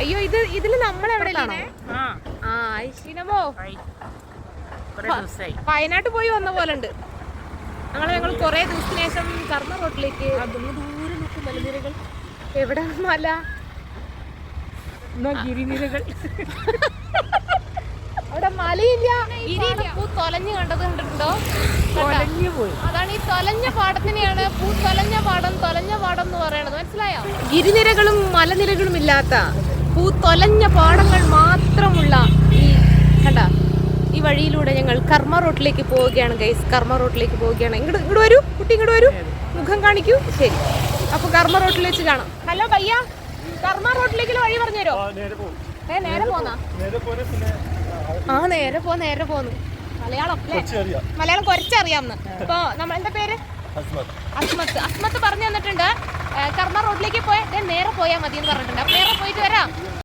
അയ്യോ ഇത് ഇതിൽ നമ്മൾ ദിവസമായി വയനാട്ട് പോയി വന്ന പോലെ ഉണ്ട് ഞങ്ങൾ ഞങ്ങൾ കുറെ ദിവസത്തിന് ശേഷം കർമ്മ റോട്ടിലേക്ക് എവിടെ മല? ഗിരിനിരകൾ? അവിടെ മലയില്ല. പൂ തൊലഞ്ഞു കണ്ടത് കണ്ടിട്ടുണ്ടോ? പോയി. അതാണ് ഈ തൊലഞ്ഞ പാടത്തിനെയാണ് പൂ തൊലഞ്ഞ പാടം തൊലഞ്ഞ പാടം എന്ന് പറയണത്. മനസ്സിലായോ? ഗിരിനിരകളും മലനിരകളും ഇല്ലാത്ത പൂ തൊലഞ്ഞ പാടങ്ങൾ മാത്രമുള്ള ഈ കണ്ട ഈ വഴിയിലൂടെ ഞങ്ങൾ കർമ്മ റോട്ടിലേക്ക് പോവുകയാണ് ഗൈസ് കർമ്മ റോട്ടിലേക്ക് പോവുകയാണ്. ഇങ്ങോട്ട് ഇങ്ങോട്ട് വരൂ. കുട്ടി ഇങ്ങോട്ട് വരൂ. മുഖം കാണിക്കൂ. ശരി. അപ്പൊ കർമ്മ റോട്ടിൽ വെച്ച് കാണാം. ഹലോ ഭയ്യ കർമ്മ റോട്ടിലേക്ക് വഴി പറഞ്ഞു തരോ ഏ നേരെ പോന്നാ? ആ നേരെ പോ നേരെ പോന്നു. മലയാളം അല്ലേ? മലയാളം കുറച്ചറിയാമെന്ന് അപ്പോൾ നമ്മൾ എന്താ പേര്? അസ്മത്ത് അസ്മത്ത് പറഞ്ഞു തന്നിട്ടുണ്ട്. കർമ്മ റോഡിലേക്ക് പോയാൽ നേരെ പോയാൽ മതി എന്ന് പറഞ്ഞിട്ടുണ്ട് നേരെ പോയിട്ട് വരാം.